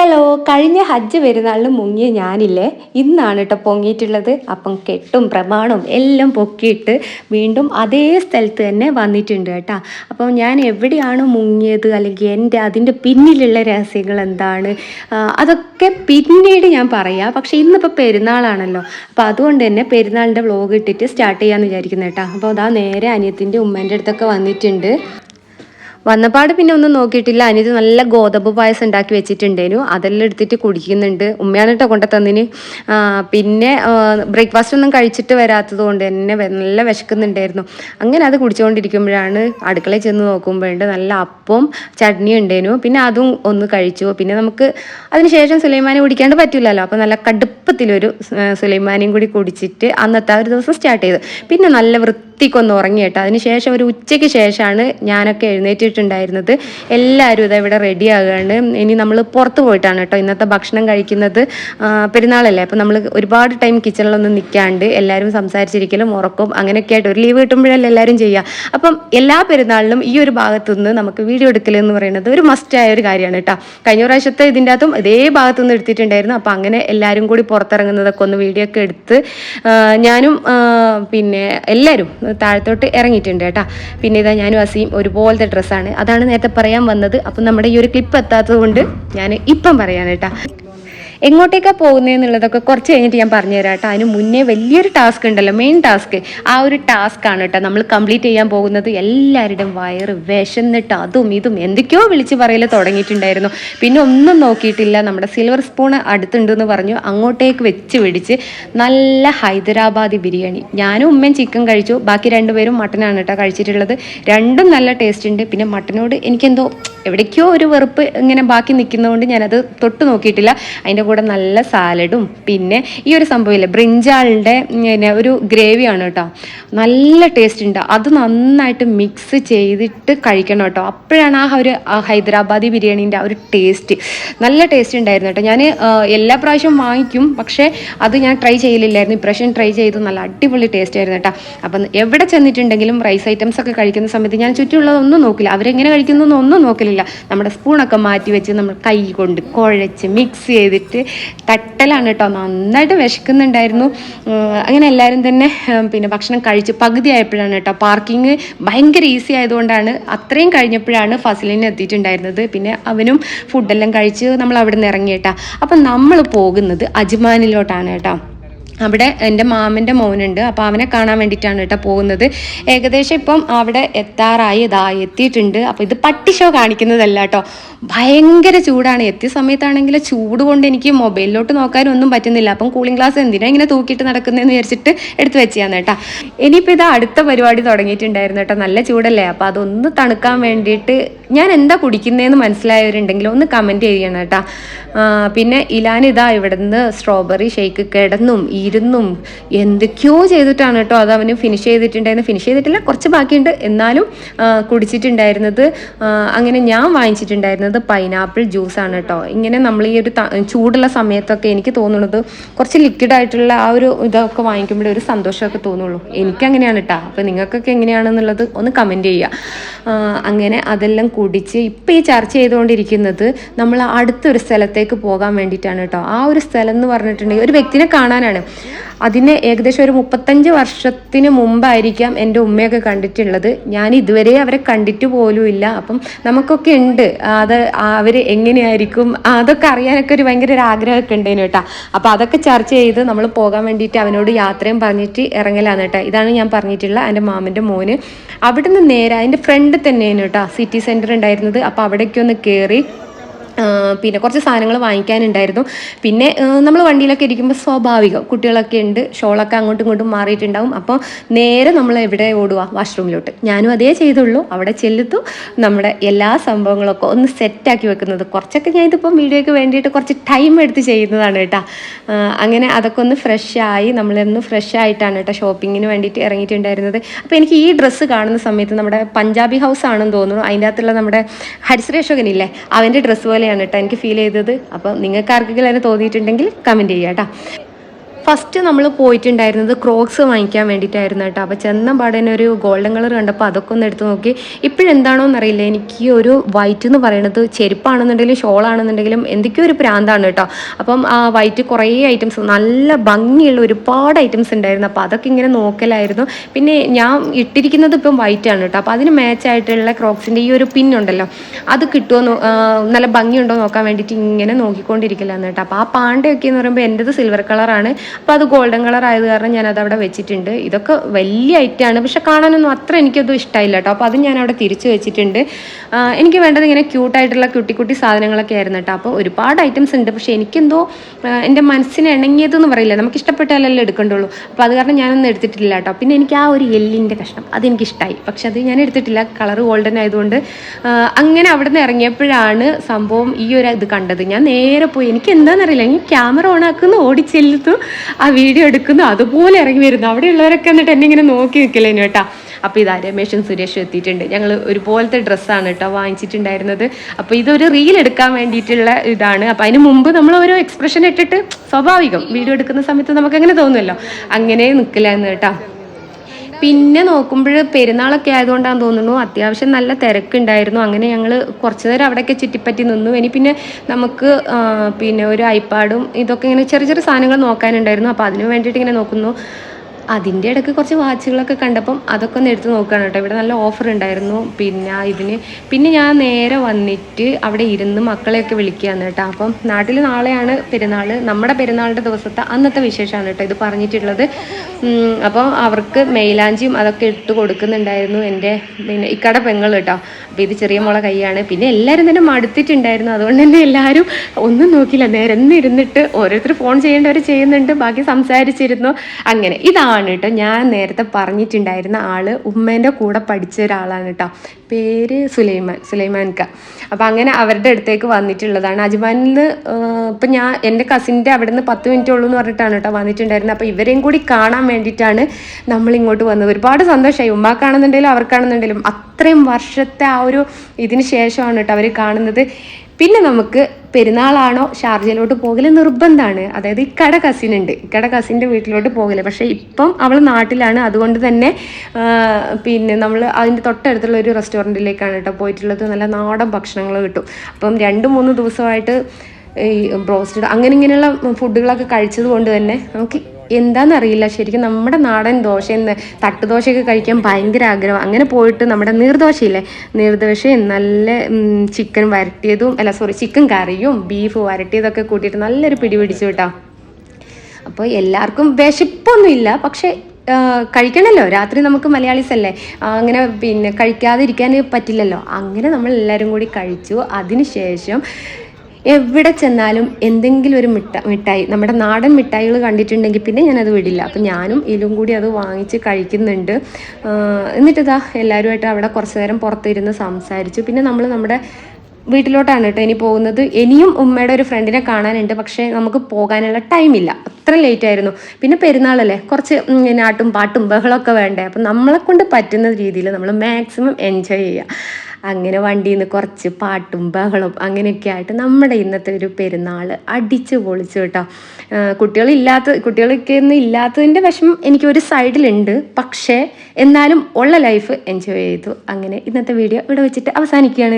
Hello കഴിഞ്ഞ ഹജ്ജ് പെരുന്നാളിന് മുങ്ങിയ ഞാനില്ലേ ഇന്നാണ് കേട്ടോ പൊങ്ങിയിട്ടുള്ളത്. അപ്പം കെട്ടും പ്രമാണവും എല്ലാം പൊക്കിയിട്ട് വീണ്ടും അതേ സ്ഥലത്ത് തന്നെ വന്നിട്ടുണ്ട് കേട്ടോ. അപ്പം ഞാൻ എവിടെയാണ് മുങ്ങിയത്? അല്ലെങ്കിൽ എന്റെ അതിന്റെ പിന്നിലുള്ള രഹസ്യങ്ങൾ എന്താണ്? അതൊക്കെ പിന്നീട് ഞാൻ പറയാം. പക്ഷേ ഇന്നിപ്പോൾ പെരുന്നാളാണല്ലോ. അപ്പോൾ അതുകൊണ്ട് തന്നെ പെരുന്നാളിന്റെ വ്ലോഗ് ഇട്ടിട്ട് സ്റ്റാർട്ട് ചെയ്യാമെന്ന് വിചാരിക്കുന്നു കേട്ടോ. അപ്പോൾ അതാ നേരെ അനിയത്തിന്റെ ഉമ്മേന്റെ അടുത്തൊക്കെ വന്നിട്ടുണ്ട്. വന്നപാട് പിന്നെ ഒന്നും നോക്കിയിട്ടില്ല. അനിത് നല്ല ഗോതമ്പ് പായസം ഉണ്ടാക്കി വെച്ചിട്ടുണ്ടേനു. അതെല്ലാം എടുത്തിട്ട് കുടിക്കുന്നുണ്ട്. ഉമ്മയാണ് കേട്ടോ കൊണ്ട തന്നിന് പിന്നെ ബ്രേക്ക്ഫാസ്റ്റ് ഒന്നും കഴിച്ചിട്ട് വരാത്തത് കൊണ്ട് എന്നെ നല്ല വിശക്കുന്നുണ്ടായിരുന്നു. അങ്ങനെ അത് കുടിച്ചുകൊണ്ടിരിക്കുമ്പോഴാണ് അടുക്കളയിൽ ചെന്ന് നോക്കുമ്പോഴുണ്ട് നല്ല അപ്പവും ചട്നി ഉണ്ടേനു. പിന്നെ അതും ഒന്ന് കഴിച്ചു. പിന്നെ നമുക്ക് അതിനുശേഷം സുലൈമാനി കുടിക്കാണ്ട് പറ്റില്ലല്ലോ അപ്പോൾ നല്ല കടുപ്പത്തിലൊരു സുലൈമാനിയും കൂടി കുടിച്ചിട്ട് അന്നത്തെ ആ ഒരു ദിവസം സ്റ്റാർട്ട് ചെയ്തു. പിന്നെ നല്ല വൃത്തിക്കൊന്ന് ഉറങ്ങി കേട്ടോ. അതിനുശേഷം ഒരു ഉച്ചയ്ക്ക് ശേഷമാണ് ഞാനൊക്കെ എഴുന്നേറ്റിട്ടുണ്ടായിരുന്നത്. എല്ലാവരും ഇതാ ഇവിടെ റെഡി ആകുകയാണ് ഇനി നമ്മൾ പുറത്ത് പോയിട്ടാണ് കേട്ടോ ഇന്നത്തെ ഭക്ഷണം കഴിക്കുന്നത്. പെരുന്നാളല്ലേ അപ്പോൾ നമ്മൾ ഒരുപാട് ടൈം കിച്ചണിലൊന്നും നിൽക്കാണ്ട് എല്ലാവരും സംസാരിച്ചിരിക്കലും ഉറക്കും അങ്ങനെയൊക്കെ ആയിട്ട് ഒരു ലീവ് കിട്ടുമ്പോഴല്ലേ എല്ലാവരും ചെയ്യുക. അപ്പം എല്ലാ പെരുന്നാളിലും ഈ ഒരു ഭാഗത്തുനിന്ന് നമുക്ക് വീഡിയോ എടുക്കൽ എന്ന് പറയുന്നത് ഒരു മസ്റ്റായ ഒരു കാര്യമാണ് കേട്ടോ. കഴിഞ്ഞ പ്രാവശ്യത്തെ ഇതിന്റെ അകത്തും ഇതേ ഭാഗത്തു നിന്ന് എടുത്തിട്ടുണ്ടായിരുന്നു. അപ്പോൾ അങ്ങനെ എല്ലാവരും കൂടി പുറത്തിറങ്ങുന്നതൊക്കെ ഒന്ന് വീഡിയോ ഒക്കെ എടുത്ത് ഞാനും പിന്നെ എല്ലാവരും താഴത്തോട്ട് ഇറങ്ങിയിട്ടുണ്ട് കേട്ടോ. പിന്നെ ഇതാ ഞാനും അസീം ഒരുപോലത്തെ ഡ്രസ്സാണ് അതാണ് നേരത്തെ പറയാൻ വന്നത്. അപ്പം നമ്മുടെ ഈ ഒരു ക്ലിപ്പ് എത്താത്തത് കൊണ്ട് ഞാൻ ഇപ്പം പറയാൻ കേട്ടോ. എങ്ങോട്ടേക്കാണ് പോകുന്നതെന്നുള്ളതൊക്കെ കുറച്ച് കഴിഞ്ഞിട്ട് ഞാൻ പറഞ്ഞു തരാം കേട്ടോ. അതിന് മുന്നേ വലിയൊരു ടാസ്ക് ഉണ്ടല്ലോ മെയിൻ ടാസ്ക് ആ ഒരു ടാസ്ക് ആണ് കേട്ടോ നമ്മൾ കംപ്ലീറ്റ് ചെയ്യാൻ പോകുന്നത്. എല്ലാവരുടെയും വയറ് വിശന്നിട്ട് അതും ഇതും എന്തൊക്കെയോ വിളിച്ച് പറയൽ തുടങ്ങിയിട്ടുണ്ടായിരുന്നു. പിന്നെ ഒന്നും നോക്കിയിട്ടില്ല. നമ്മുടെ സിൽവർ സ്പൂൺ അടുത്തുണ്ടെന്ന് പറഞ്ഞു. അങ്ങോട്ടേക്ക് വെച്ച് പിടിച്ച് നല്ല ഹൈദരാബാദി ബിരിയാണി. ഞാനും ഉമ്മയും ചിക്കൻ കഴിച്ചു. ബാക്കി രണ്ടുപേരും മട്ടനാണ് കേട്ടോ കഴിച്ചിട്ടുള്ളത്. രണ്ടും നല്ല ടേസ്റ്റ് ഉണ്ട്. പിന്നെ മട്ടനോട് എനിക്കെന്തോ എവിടേക്കോ ഒരു വെറുപ്പ് ഇങ്ങനെ ബാക്കി നിൽക്കുന്നതുകൊണ്ട് ഞാനത് തൊട്ട് നോക്കിയിട്ടില്ല. അതിന്റെ കൂടെ നല്ല സാലഡും പിന്നെ ഈ ഒരു സംഭവമില്ലേ ബ്രിഞ്ചാളിന്റെ പിന്നെ ഒരു ഗ്രേവിയാണ് കേട്ടോ. നല്ല ടേസ്റ്റ് ഉണ്ട്. അത് നന്നായിട്ട് മിക്സ് ചെയ്തിട്ട് കഴിക്കണം കേട്ടോ. അപ്പോഴാണ് ആ ഒരു ഹൈദരാബാദി ബിരിയാണീന്റെ ആ ഒരു ടേസ്റ്റ് നല്ല ടേസ്റ്റ് ഉണ്ടായിരുന്നു കേട്ടോ. ഞാൻ എല്ലാ പ്രാവശ്യവും വാങ്ങിക്കും. പക്ഷേ അത് ഞാൻ ട്രൈ ചെയ്യലില്ലായിരുന്നു. ഇപ്രാവശ്യം ട്രൈ ചെയ്തു. നല്ല അടിപൊളി ടേസ്റ്റ് ആയിരുന്നു കേട്ടോ. അപ്പം എവിടെ ചെന്നിട്ടുണ്ടെങ്കിലും റൈസ് ഐറ്റംസ് ഒക്കെ കഴിക്കുന്ന സമയത്ത് ഞാൻ ചുറ്റുമുള്ളതൊന്നും നോക്കില്ല. അവരെങ്ങനെ കഴിക്കുന്നൊന്നും ഒന്നും നോക്കലില്ല. നമ്മുടെ സ്പൂണൊക്കെ മാറ്റി വെച്ച് നമ്മൾ കൈ കൊണ്ട് കുഴച്ച് മിക്സ് ചെയ്തിട്ട് തട്ടലാണ് കേട്ടോ. നന്നായിട്ട് വിശക്കുന്നുണ്ടായിരുന്നു. അങ്ങനെ എല്ലാവരും തന്നെ പിന്നെ ഭക്ഷണം കഴിച്ച് പകുതി ആയപ്പോഴാണ് കേട്ടോ. പാർക്കിംഗ് ഭയങ്കര ഈസി ആയതുകൊണ്ടാണ് അത്രയും കഴിഞ്ഞപ്പോഴാണ് ഫസിലിന് എത്തിയിട്ടുണ്ടായിരുന്നത്. പിന്നെ അവനും ഫുഡെല്ലാം കഴിച്ച് നമ്മൾ അവിടെ നിന്ന് ഇറങ്ങി കേട്ടോ. അപ്പം നമ്മൾ പോകുന്നത് അജ്മാനിലോട്ടാണ് കേട്ടോ. അവിടെ എന്റെ മാമന്റെ മോനുണ്ട്. അപ്പോൾ അവനെ കാണാൻ വേണ്ടിയിട്ടാണ് കേട്ടോ പോകുന്നത്. ഏകദേശം ഇപ്പം അവിടെ എത്താറായി. ഇതാ എത്തിയിട്ടുണ്ട്. അപ്പോൾ ഇത് പട്ടി ഷോ കാണിക്കുന്നതല്ല കേട്ടോ. ഭയങ്കര ചൂടാണ്. എത്തിയ സമയത്താണെങ്കിൽ ചൂട് കൊണ്ട് എനിക്ക് മൊബൈലിലോട്ട് നോക്കാനും ഒന്നും പറ്റുന്നില്ല. അപ്പം കൂളിംഗ് ഗ്ലാസ് എന്തിനാ ഇങ്ങനെ തൂക്കിയിട്ട് നടക്കുന്നതെന്ന് വിചാരിച്ചിട്ട് എടുത്ത് വെച്ചാന്ന് കേട്ടോ. ഇനിയിപ്പോൾ ഇത് അടുത്ത പരിപാടി തുടങ്ങിയിട്ടുണ്ടായിരുന്നു കേട്ടോ. നല്ല ചൂടല്ലേ? അപ്പോൾ അതൊന്ന് തണുക്കാൻ വേണ്ടിയിട്ട് ഞാൻ എന്താ കുടിക്കുന്നതെന്ന് മനസ്സിലായവരുണ്ടെങ്കിൽ ഒന്ന് കമന്റ് ചെയ്യണം കേട്ടോ. പിന്നെ ഇലാൻ ഇതാ ഇവിടുന്ന് സ്ട്രോബെറി ഷേക്ക് കിടന്നും. ഇരുന്നും എന്തൊക്കെയോ ചെയ്തിട്ടാണ് കേട്ടോ അത് അവന് ഫിനിഷ് ചെയ്തിട്ടുണ്ടായിരുന്നു ഫിനിഷ് ചെയ്തിട്ടില്ല കുറച്ച് ബാക്കിയുണ്ട്. എന്നാലും കുടിച്ചിട്ടുണ്ടായിരുന്നത് അങ്ങനെ ഞാൻ വാങ്ങിച്ചിട്ടുണ്ടായിരുന്നത് പൈനാപ്പിൾ ജ്യൂസാണ് കേട്ടോ. ഇങ്ങനെ നമ്മൾ ഈ ഒരു ചൂടുള്ള സമയത്തൊക്കെ എനിക്ക് തോന്നുന്നത് കുറച്ച് ലിക്വിഡ് ആയിട്ടുള്ള ആ ഒരു ഇതൊക്കെ വാങ്ങിക്കുമ്പോഴേ ഒരു സന്തോഷമൊക്കെ തോന്നുള്ളൂ. എനിക്ക് അങ്ങനെയാണ് കേട്ടോ അപ്പോൾ നിങ്ങൾക്കൊക്കെ എങ്ങനെയാണെന്നുള്ളത് ഒന്ന് കമന്റ് ചെയ്യുക. അങ്ങനെ അതെല്ലാം കുടിച്ച് ഇപ്പം ഈ ചർച്ച ചെയ്തുകൊണ്ടിരിക്കുന്നത് നമ്മൾ അടുത്തൊരു സ്ഥലത്തേക്ക് പോകാൻ വേണ്ടിയിട്ടാണ് കേട്ടോ ആ ഒരു സ്ഥലം എന്ന് പറഞ്ഞിട്ടുണ്ടെങ്കിൽ ഒരു വ്യക്തിനെ കാണാനാണ്. അതിന് ഏകദേശം ഒരു മുപ്പത്തഞ്ച് വർഷത്തിന് മുമ്പായിരിക്കാം എന്റെ ഉമ്മയൊക്കെ കണ്ടിട്ടുള്ളത്. ഞാൻ ഇതുവരെ അവരെ കണ്ടിട്ട് പോലും ഇല്ല. അപ്പം നമുക്കൊക്കെ ഉണ്ട്. അത് അവർ എങ്ങനെയായിരിക്കും? അതൊക്കെ അറിയാനൊക്കെ ഒരു ഭയങ്കര ഒരു ആഗ്രഹമൊക്കെ ഉണ്ടേനു കേട്ടോ. അപ്പോൾ അതൊക്കെ ചർച്ച ചെയ്ത് നമ്മൾ പോകാൻ വേണ്ടിയിട്ട് അവനോട് യാത്രയും പറഞ്ഞിട്ട് ഇറങ്ങലാണ് കേട്ടോ. ഇതാണ് ഞാൻ പറഞ്ഞിട്ടുള്ള എന്റെ മാമന്റെ മോന്. അവിടുന്ന് നേരെ അതിന്റെ ഫ്രണ്ട് തന്നെയാണ് കേട്ടോ സിറ്റി സെന്റർ ഉണ്ടായിരുന്നത്. അപ്പോൾ അവിടേക്കൊന്ന് കയറി പിന്നെ കുറച്ച് സാധനങ്ങൾ വാങ്ങിക്കാനുണ്ടായിരുന്നു. പിന്നെ നമ്മൾ വണ്ടിയിലൊക്കെ ഇരിക്കുമ്പോൾ സ്വാഭാവികം കുട്ടികളൊക്കെ ഉണ്ട് ഷോളൊക്കെ അങ്ങോട്ടും ഇങ്ങോട്ടും മാറിയിട്ടുണ്ടാവും. അപ്പോൾ നേരെ നമ്മൾ എവിടെ ഓടുക വാഷ്റൂമിലോട്ട്. ഞാനും അതേ ചെയ്തുള്ളൂ. അവിടെ ചെല്ലുത്തു നമ്മുടെ എല്ലാ സംഭവങ്ങളൊക്കെ ഒന്ന് സെറ്റാക്കി വെക്കുന്നത്. കുറച്ചൊക്കെ ഞാൻ ഇതിപ്പം വീഡിയോയ്ക്ക് വേണ്ടിയിട്ട് കുറച്ച് ടൈം എടുത്ത് ചെയ്യുന്നതാണ് കേട്ടോ. അങ്ങനെ അതൊക്കെ ഒന്ന് ഫ്രഷ് ആയി നമ്മളൊന്ന് ഫ്രഷ് ആയിട്ടാണ് കേട്ടോ ഷോപ്പിങ്ങിന് വേണ്ടിയിട്ട് ഇറങ്ങിയിട്ടുണ്ടായിരുന്നത്. അപ്പോൾ എനിക്ക് ഈ ഡ്രസ്സ് കാണുന്ന സമയത്ത് നമ്മുടെ പഞ്ചാബി ഹൗസ് ആണെന്ന് തോന്നുന്നു. അതിന്റെ അകത്തുള്ള നമ്മുടെ ഹരിശ്രേഷകനില്ലേ അവന്റെ ഡ്രസ്സ് പോലെയാണ് കേട്ടോ എനിക്ക് ഫീൽ ചെയ്തത്. അപ്പോൾ നിങ്ങൾക്ക് ആർക്കെങ്കിലും അതിന് തോന്നിയിട്ടുണ്ടെങ്കിൽ കമന്റ് ചെയ്യാം കേട്ടോ ഫസ്റ്റ് നമ്മൾ പോയിട്ടുണ്ടായിരുന്നത് ക്രോക്സ് വാങ്ങിക്കാൻ വേണ്ടിയിട്ടായിരുന്നു കേട്ടോ. അപ്പോൾ ചെന്ന പാടേന ഒരു ഗോൾഡൻ കളർ കണ്ടപ്പോൾ അതൊക്കെ ഒന്ന് എടുത്ത് നോക്കി. ഇപ്പോഴെന്താണോ എന്നറിയില്ല എനിക്ക് ഒരു വൈറ്റ് എന്ന് പറയുന്നത് ചെരുപ്പാണെന്നുണ്ടെങ്കിലും ഷോളാണെന്നുണ്ടെങ്കിലും എന്തൊക്കെയോ ഒരു പ്രാന്താണ് കേട്ടോ. അപ്പം ആ വൈറ്റ് കുറേ ഐറ്റംസ് നല്ല ഭംഗിയുള്ള ഒരുപാട് ഐറ്റംസ് ഉണ്ടായിരുന്നു. അപ്പോൾ അതൊക്കെ ഇങ്ങനെ നോക്കലായിരുന്നു. പിന്നെ ഞാൻ ഇട്ടിരിക്കുന്നത് ഇപ്പം വൈറ്റാണ് കേട്ടോ. അപ്പോൾ അതിന് മാച്ച് ആയിട്ടുള്ള ക്രോക്സിന്റെ ഈ ഒരു പിൻ ഉണ്ടല്ലോ. അത് കിട്ടുമോ നല്ല ഭംഗിയുണ്ടോ നോക്കാൻ വേണ്ടിയിട്ട് ഇങ്ങനെ നോക്കിക്കൊണ്ടിരിക്കലാണ് കേട്ടോ. അപ്പോൾ ആ പാണ്ടയൊക്കെ എന്ന് പറയുമ്പോൾ എന്റെത് സിൽവർ കളറാണ് അപ്പോൾ അത് ഗോൾഡൻ കളർ ആയത് കാരണം ഞാനത് അവിടെ വെച്ചിട്ടുണ്ട്. ഇതൊക്കെ വലിയ ഐറ്റമാണ് പക്ഷെ കാണാനൊന്നും അത്ര എനിക്കതും ഇഷ്ടമായില്ല കേട്ടോ. അപ്പോൾ അത് ഞാൻ അവിടെ തിരിച്ചു വെച്ചിട്ടുണ്ട്. എനിക്ക് വേണ്ടത് ഇങ്ങനെ ക്യൂട്ടായിട്ടുള്ള കുട്ടി കുട്ടി സാധനങ്ങളൊക്കെ ആയിരുന്നു കേട്ടോ. അപ്പോൾ ഒരുപാട് ഐറ്റംസ് ഉണ്ട്. പക്ഷേ എനിക്കെന്തോ എന്റെ മനസ്സിന് ഇണങ്ങിയതെന്ന് പറയില്ല. നമുക്ക് ഇഷ്ടപ്പെട്ടാലല്ലേ എടുക്കണ്ടുള്ളൂ. അപ്പോൾ അത് കാരണം ഞാനൊന്നും എടുത്തിട്ടില്ല കേട്ടോ. പിന്നെ എനിക്ക് ആ ഒരു എല്ലിന്റെ കഷ്ണം അതെനിക്കിഷ്ടമായി പക്ഷെ അത് ഞാൻ എടുത്തിട്ടില്ല. കളർ ഗോൾഡൻ ആയതുകൊണ്ട് അങ്ങനെ അവിടെ നിന്ന് ഇറങ്ങിയപ്പോഴാണ് സംഭവം ഈ ഒരു ഇത് കണ്ടത്. ഞാൻ നേരെ പോയി. എനിക്ക് എന്താണെന്നറിയില്ല എനിക്ക് ക്യാമറ ഓൺ ആക്കുന്നു. ഓടിച്ചെല്ലുന്നു. ആ വീഡിയോ എടുക്കുന്നു അതുപോലെ ഇറങ്ങി വരുന്നു. അവിടെയുള്ളവരൊക്കെ എന്നിട്ട് എന്നെ ഇങ്ങനെ നോക്കി നിൽക്കില്ലേനു കേട്ടാ. അപ്പോൾ ഇതാ രമേശും സുരേഷും എത്തിയിട്ടുണ്ട്. ഞങ്ങൾ ഒരുപോലത്തെ ഡ്രസ്സാണ് കേട്ടോ വാങ്ങിച്ചിട്ടുണ്ടായിരുന്നത്. അപ്പോൾ ഇതൊരു റീൽ എടുക്കാൻ വേണ്ടിയിട്ടുള്ള ഇതാണ്. അപ്പോൾ അതിന് മുമ്പ് നമ്മൾ ഓരോ എക്സ്പ്രഷൻ ഇട്ടിട്ട് സ്വാഭാവികം. വീഡിയോ എടുക്കുന്ന സമയത്ത് നമുക്ക് എങ്ങനെ തോന്നുമല്ലോ. അങ്ങനെ നിൽക്കില്ലായിരുന്നു കേട്ടോ. പിന്നെ നോക്കുമ്പോൾ പെരുന്നാളൊക്കെ ആയതുകൊണ്ടാണ് തോന്നുന്നു. അത്യാവശ്യം നല്ല തിരക്കുണ്ടായിരുന്നു. അങ്ങനെ ഞങ്ങൾ കുറച്ച് നേരം അവിടെയൊക്കെ ചുറ്റിപ്പറ്റി നിന്നു. ഇനി പിന്നെ നമുക്ക് പിന്നെ ഒരു ഐപാഡും ഇതൊക്കെ ഇങ്ങനെ ചെറിയ ചെറിയ സാധനങ്ങൾ നോക്കാനുണ്ടായിരുന്നു. അപ്പോൾ അതിനു വേണ്ടിയിട്ട് ഇങ്ങനെ നോക്കുന്നു. അതിന്റെ ഇടയ്ക്ക് കുറച്ച് വാച്ചുകളൊക്കെ കണ്ടപ്പം അതൊക്കെ ഒന്ന് എടുത്ത് നോക്കുകയാണ് കേട്ടോ. ഇവിടെ നല്ല ഓഫർ ഉണ്ടായിരുന്നു. പിന്നെ ഇതിന് പിന്നെ ഞാൻ നേരെ വന്നിട്ട് അവിടെ ഇരുന്ന് മക്കളെയൊക്കെ വിളിക്കുകയാണ് കേട്ടോ. അപ്പം നാട്ടിൽ നാളെയാണ് പെരുന്നാൾ നമ്മുടെ പെരുന്നാളിന്റെ ദിവസത്തെ അന്നത്തെ വിശേഷമാണ് കേട്ടോ ഇത് പറഞ്ഞിട്ടുള്ളത്. അപ്പോൾ അവർക്ക് മെയിലാഞ്ചിയും അതൊക്കെ ഇട്ട് കൊടുക്കുന്നുണ്ടായിരുന്നു എന്റെ പിന്നെ ഇക്കട പെങ്ങൾ കേട്ടോ. അപ്പോൾ ഇത് ചെറിയ മോളെ കൈയാണ്. പിന്നെ എല്ലാവരും തന്നെ മടുത്തിട്ടുണ്ടായിരുന്നു. അതുകൊണ്ട് തന്നെ എല്ലാവരും ഒന്നും നോക്കില്ല നേരെ ഇരുന്നിട്ട് ഓരോരുത്തർ ഫോൺ ചെയ്യേണ്ടവർ ചെയ്യുന്നുണ്ട്. ബാക്കി സംസാരിച്ചിരുന്നു. അങ്ങനെ ഇതാണ് കേട്ടോ ഞാൻ നേരത്തെ പറഞ്ഞിട്ടുണ്ടായിരുന്ന ആൾ ഉമ്മേന്റെ കൂടെ പഠിച്ച ഒരാളാണ് കേട്ടോ പേര് സുലൈമാൻ സുലൈമാൻക്ക. അപ്പം അങ്ങനെ അവരുടെ അടുത്തേക്ക് വന്നിട്ടുള്ളതാണ്. അജ്മാനിൽ ഇപ്പം ഞാൻ എന്റെ കസിന്റെ അവിടെ നിന്ന് പത്ത് മിനിറ്റ് ഉള്ളൂ എന്ന് പറഞ്ഞിട്ടാണ് കേട്ടോ വന്നിട്ടുണ്ടായിരുന്നത്. അപ്പോൾ ഇവരെയും കൂടി കാണാൻ വേണ്ടിയിട്ടാണ് നമ്മൾ ഇങ്ങോട്ട് വന്നത്. ഒരുപാട് സന്തോഷമായി ഉമ്മാക്കാണെന്നുണ്ടെങ്കിലും അവർക്കാണെന്നുണ്ടെങ്കിലും അത്രയും വർഷത്തെ ആ ഒരു ഇതിന് ശേഷമാണ് കേട്ടോ അവർ കാണുന്നത്. പിന്നെ നമുക്ക് പെരുന്നാളാണോ ഷാർജയിലോട്ട് പോകൽ നിർബന്ധമാണ് അതായത് ഇക്കട കസിൻ ഉണ്ട് ഇക്കട കസിന്റെ വീട്ടിലോട്ട് പോകൽ. പക്ഷേ ഇപ്പം അവൾ നാട്ടിലാണ്. അതുകൊണ്ട് തന്നെ പിന്നെ നമ്മൾ അതിന്റെ തൊട്ടടുത്തുള്ള ഒരു റെസ്റ്റോറന്റിലേക്കാണ് കേട്ടോ പോയിട്ടുള്ളത്. നല്ല നാടൻ ഭക്ഷണങ്ങൾ കിട്ടും. അപ്പം രണ്ട് മൂന്ന് ദിവസമായിട്ട് ഈ ബ്രോസ്റ്റഡ് അങ്ങനെ ഇങ്ങനെയുള്ള ഫുഡുകളൊക്കെ കഴിച്ചത് കൊണ്ട് തന്നെ നമുക്ക് എന്താണെന്നറിയില്ല ശരിക്കും നമ്മുടെ നാടൻ ദോശ എന്ന് തട്ടുദോശയൊക്കെ കഴിക്കാൻ ഭയങ്കര ആഗ്രഹം. അങ്ങനെ പോയിട്ട് നമ്മുടെ നീർദോശയില്ലേ? നീർദോശയും നല്ല ചിക്കൻ വരട്ടിയതും അല്ല സോറി ചിക്കൻ കറിയും ബീഫ് വരട്ടിയതൊക്കെ കൂട്ടിയിട്ട് നല്ലൊരു പിടി പിടിച്ചു കേട്ടോ. അപ്പോൾ എല്ലാവർക്കും വിശപ്പൊന്നുമില്ല. പക്ഷേ കഴിക്കണമല്ലോ രാത്രി നമുക്ക് മലയാളീസ് അല്ലേ? അങ്ങനെ പിന്നെ കഴിക്കാതിരിക്കാൻ പറ്റില്ലല്ലോ. അങ്ങനെ നമ്മൾ എല്ലാവരും കൂടി കഴിച്ചു. അതിനുശേഷം എവിടെ ചെന്നാലും എന്തെങ്കിലും ഒരു മിഠ മിഠായി നമ്മുടെ നാടൻ മിഠായികൾ കണ്ടിട്ടുണ്ടെങ്കിൽ പിന്നെ ഞാനത് വിടില്ല. അപ്പം ഞാനും ഇതിലും കൂടി അത് വാങ്ങിച്ച് കഴിക്കുന്നുണ്ട്. എന്നിട്ട് എല്ലാവരുമായിട്ട് അവിടെ കുറച്ച് നേരം പുറത്തിരുന്ന് സംസാരിച്ചു. പിന്നെ നമ്മൾ നമ്മുടെ വീട്ടിലോട്ടാണ് കേട്ടോ ഇനി പോകുന്നത്. ഇനിയും ഉമ്മയുടെ ഒരു ഫ്രണ്ടിനെ കാണാനുണ്ട്. പക്ഷേ നമുക്ക് പോകാനുള്ള ടൈമില്ല അത്ര ലേറ്റ് ആയിരുന്നു. പിന്നെ പെരുന്നാളല്ലേ കുറച്ച് നാട്ടും പാട്ടും ബഹളമൊക്കെ വേണ്ടേ? അപ്പം നമ്മളെ കൊണ്ട് പറ്റുന്ന രീതിയിൽ നമ്മൾ മാക്സിമം എൻജോയ് ചെയ്യുക. അങ്ങനെ വണ്ടിയിൽ നിന്ന് കുറച്ച് പാട്ടും ബഹളവും അങ്ങനെയൊക്കെ ആയിട്ട് നമ്മുടെ ഇന്നത്തെ ഒരു പെരുന്നാൾ അടിച്ച് പൊളിച്ചു കേട്ടോ. കുട്ടികളില്ലാത്ത കുട്ടികളൊക്കെ ഒന്നും ഇല്ലാത്തതിന്റെ വിഷമം എനിക്ക് ഒരു സൈഡിലുണ്ട് പക്ഷേ എന്നാലും ഉള്ള ലൈഫ് എൻജോയ് ചെയ്തു. അങ്ങനെ ഇന്നത്തെ വീഡിയോ ഇവിടെ വെച്ചിട്ട് അവസാനിക്കുകയാണ്.